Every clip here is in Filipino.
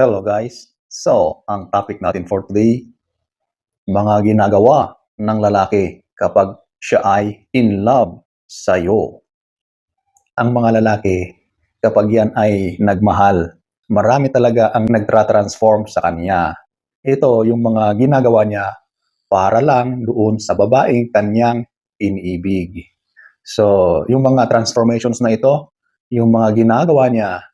Hello guys. So, ang topic natin for today, mga ginagawa ng lalaki kapag siya ay in love sa'yo. Ang mga lalaki, kapag yan ay nagmahal, marami talaga ang nagtra-transform sa kanya. Ito yung mga ginagawa niya para lang doon sa babaeng kanyang inibig. So, yung mga transformations na ito, yung mga ginagawa niya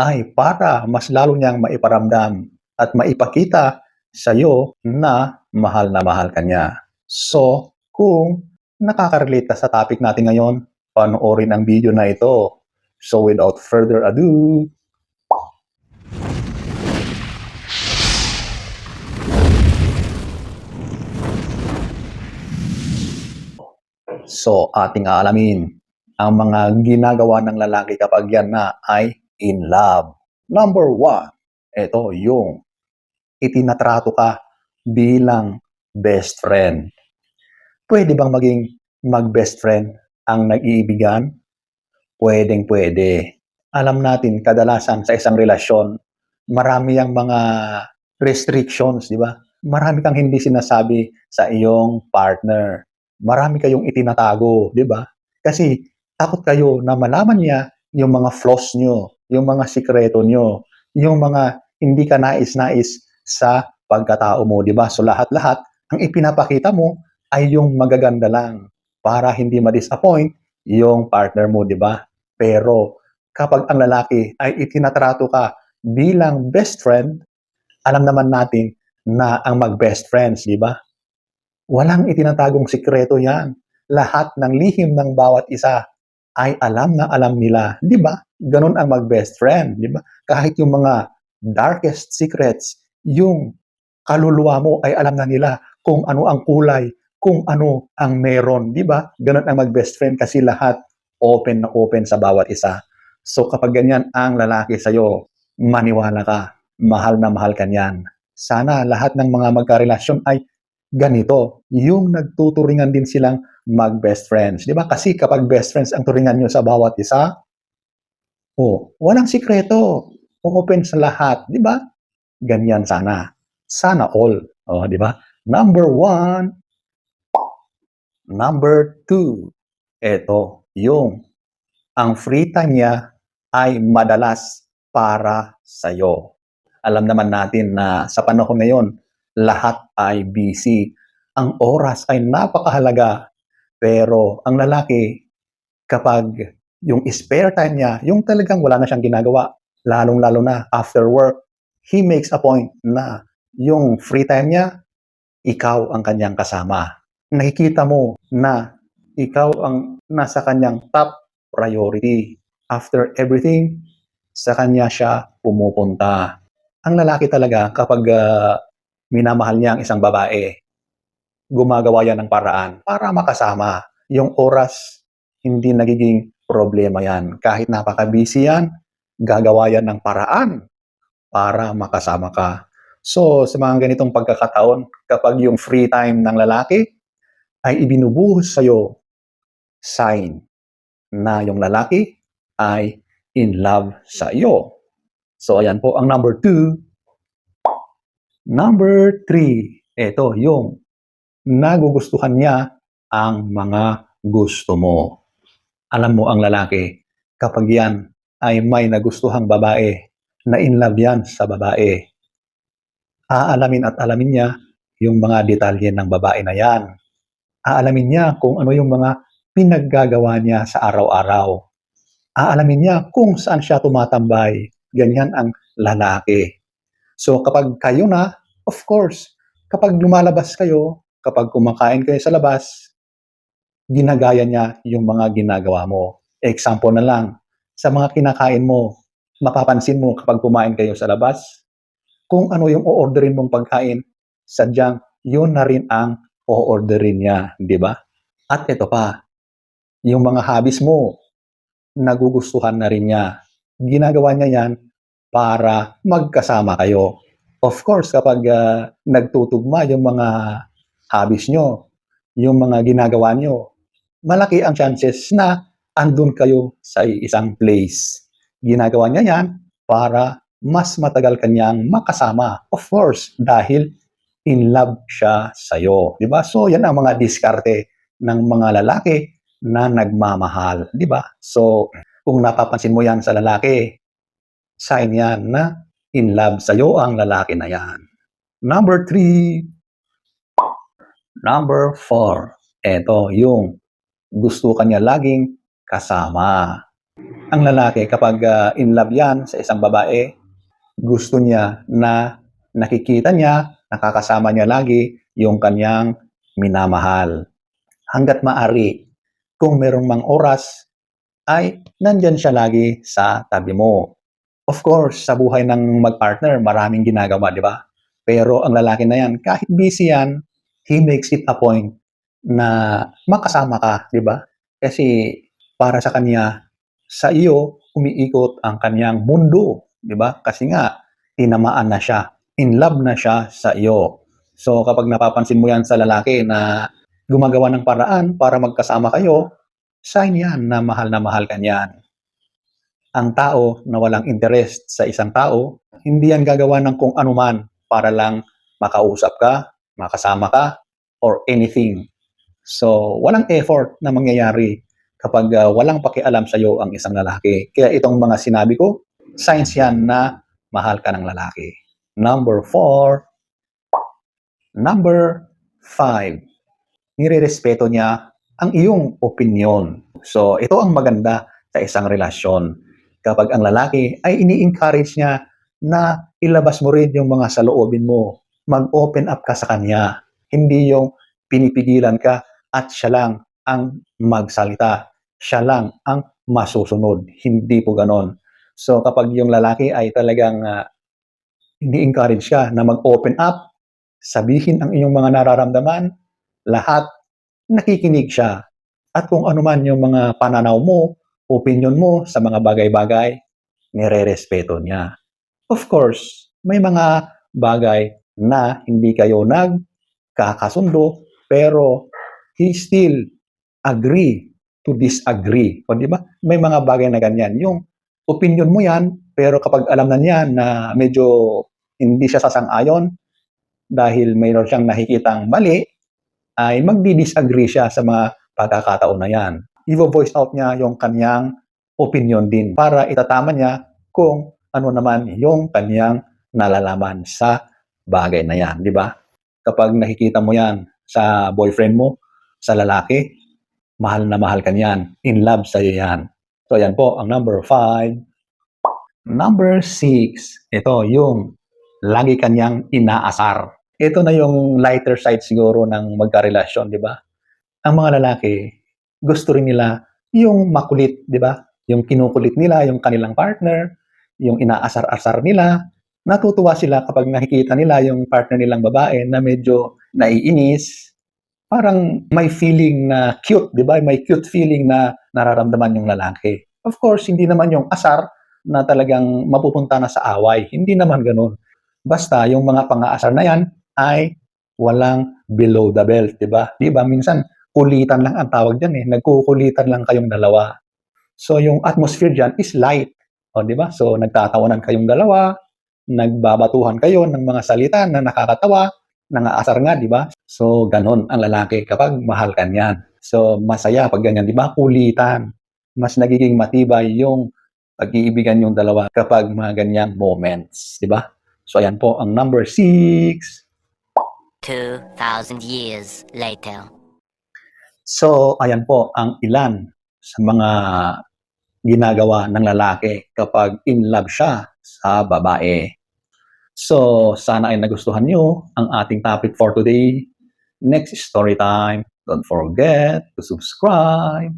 ay para mas lalo niyang maiparamdam at maipakita sa iyo na mahal na mahal ka niya. So, kung nakaka-relate ka sa topic natin ngayon, panoorin ang video na ito. So, without further ado, So, ating aalamin ang mga ginagawa ng lalaki kapag yan na ay in love. Number one, ito yung itinatrato ka bilang best friend. Pwede bang maging mag-best friend ang nag-iibigan? Pwedeng pwede. Alam natin, kadalasan sa isang relasyon, marami ang mga restrictions, di ba? Marami kang hindi sinasabi sa iyong partner. Marami kayong itinatago, di ba? Kasi takot kayo na malaman niya yung mga flaws nyo, yung mga sikreto nyo, yung mga hindi ka nais-nais sa pagkatao mo, di ba? So lahat-lahat, ang ipinapakita mo ay yung magaganda lang para hindi ma-disappoint yung partner mo, di ba? Pero kapag ang lalaki ay itinatrato ka bilang best friend, alam naman natin na ang mag-best friends, di ba? Walang itinatagong sikreto yan. Lahat ng lihim ng bawat isa ay alam na alam nila. Di ba? Ganun ang mag-best friend. Di ba? Kahit yung mga darkest secrets, yung kaluluwa mo ay alam na nila kung ano ang kulay, kung ano ang meron. Di ba? Ganun ang mag-best friend kasi lahat open na open sa bawat isa. So kapag ganyan ang lalaki sa'yo, maniwala ka, mahal na mahal ka niyan. Sana lahat ng mga magkarelasyon ay ganito, yung nagtuturingan din silang mag-best friends. Di ba? Kasi kapag best friends ang turingan nyo sa bawat isa, oh, walang sikreto. Open sa lahat. Di ba? Ganyan sana. Sana all. Oh, di ba? Number one. Number two. Ito, yung ang free time niya ay madalas para sa'yo. Alam naman natin na sa panahon ngayon, lahat ay busy. Ang oras ay napakahalaga. Pero ang lalaki, kapag yung spare time niya, yung talagang wala na siyang ginagawa, lalong-lalo na after work, he makes a point na yung free time niya, ikaw ang kanyang kasama. Nakikita mo na ikaw ang nasa kanyang top priority. After everything, sa kanya siya pumupunta. Ang lalaki talaga kapag ah, minamahal niya ang isang babae, gumagawa yan ng paraan para makasama. Yung oras, hindi nagiging problema yan. Kahit napaka-busy yan, gagawa yan ng paraan para makasama ka. So, sa mga ganitong pagkakataon, kapag yung free time ng lalaki ay ibinubuhos sa'yo, sign na yung lalaki ay in love sa iyo. So, ayan po ang number two. Number three, ito yung nagugustuhan niya ang mga gusto mo. Alam mo ang lalaki, kapag yan ay may nagustuhang babae, na in love yan sa babae, aalamin at alamin niya yung mga detalye ng babae na yan. Aalamin niya kung ano yung mga pinaggagawa niya sa araw-araw. Aalamin niya kung saan siya tumatambay. Ganyan ang lalaki. So kapag kayo na, of course, kapag lumalabas kayo, kapag kumakain kayo sa labas, ginagaya niya yung mga ginagawa mo. Example na lang, sa mga kinakain mo, mapapansin mo kapag kumain kayo sa labas, kung ano yung o-orderin mong pagkain, sadyang yun na rin ang o-orderin niya, di ba? At ito pa, yung mga hobbies mo, nagugustuhan na rin niya. Ginagawa niya yan para magkasama kayo. Of course, kapag ah, nagtutugma yung mga hobbies nyo, yung mga ginagawa nyo, malaki ang chances na andun kayo sa isang place. Ginagawa niya yan para mas matagal kanyang makasama. Of course, dahil in love siya sa'yo. Di ba? So, yan ang mga diskarte ng mga lalaki na nagmamahal. Di ba? So, kung napapansin mo yan sa lalaki, sign yan na in love sa'yo ang lalaki na yan. Number three. Number four. Ito, yung gusto kanya laging kasama. Ang lalaki, kapag ah, in love yan sa isang babae, gusto niya na nakikita niya, nakakasama niya lagi yung kanyang minamahal. Hanggat maari, kung merong mang oras, ay nandyan siya lagi sa tabi mo. Of course, sa buhay ng mag-partner, maraming ginagawa, di ba? Pero ang lalaki na yan, kahit busy yan, he makes it a point na makasama ka, di ba? Kasi para sa kanya, sa iyo, umiikot ang kanyang mundo, di ba? Kasi nga, tinamaan na siya, in love na siya sa iyo. So kapag napapansin mo yan sa lalaki na gumagawa ng paraan para magkasama kayo, sign yan na mahal na mahal ka niyan. Ang tao na walang interest sa isang tao, hindi yan gagawa ng kung anuman para lang makausap ka, makasama ka, or anything. So, walang effort na mangyayari kapag ah, walang pakialam sa iyo ang isang lalaki. Kaya itong mga sinabi ko, signs yan na mahal ka ng lalaki. Number four. Number five. Nire-respeto niya ang iyong opinion. So, ito ang maganda sa isang relasyon. Kapag ang lalaki ay ini-encourage niya na ilabas mo rin yung mga saloobin mo. Mag-open up ka sa kanya. Hindi yung pinipigilan ka at siya lang ang magsalita. Siya lang ang masusunod. Hindi po ganon. So kapag yung lalaki ay talagang uh, ini-encourage ka na mag-open up, sabihin ang inyong mga nararamdaman, lahat nakikinig siya. At kung ano man yung mga pananaw mo, opinion mo sa mga bagay-bagay, nire-respeto niya. Of course, may mga bagay na hindi kayo nagkakasundo, pero he still agree to disagree. O di ba? May mga bagay na ganyan. Yung opinion mo yan, pero kapag alam na niya na medyo hindi siya sasang-ayon dahil mayroon siyang nakikitang mali, ay magdi-disagree siya sa mga pagkakataon na yan. I-voice out niya yung kanyang opinion din para itatama niya kung ano naman yung kanyang nalalaman sa bagay na yan, di ba? Kapag nakikita mo yan sa boyfriend mo, sa lalaki, mahal na mahal ka niyan. In love sa'yo yan. So, yan po ang number five. Number six, ito yung lagi kanyang inaasar. Ito na yung lighter side siguro ng magkarelasyon, di ba? Ang mga lalaki, gusto rin nila yung makulit, di ba? Yung kinukulit nila, yung kanilang partner, yung inaasar-asar nila. Natutuwa sila kapag nakikita nila yung partner nilang babae na medyo naiinis. Parang may feeling na cute, di ba? May cute feeling na nararamdaman yung lalaki. Of course, hindi naman yung asar na talagang mapupunta na sa away. Hindi naman ganun. Basta yung mga pang-aasar na yan ay walang below the belt, di ba? Di ba? Minsan, kulitan lang ang tawag dyan eh. Nagkukulitan lang kayong dalawa. So, yung atmosphere dyan is light. O, di ba? So, nagtatawanan kayong dalawa, nagbabatuhan kayo ng mga salita na nakakatawa, nangaasar nga, di ba? So, ganon ang lalaki kapag mahal ka niyan. So, masaya pag ganyan, di ba? Kulitan. Mas nagiging matibay yung pag-iibigan yung dalawa kapag mga ganyang moments, di ba? So, ayan po ang number six. 2,000 years later. So, ayan po ang ilan sa mga ginagawa ng lalaki kapag in love siya sa babae. So, sana ay nagustuhan nyo ang ating topic for today. Next story time. Don't forget to subscribe.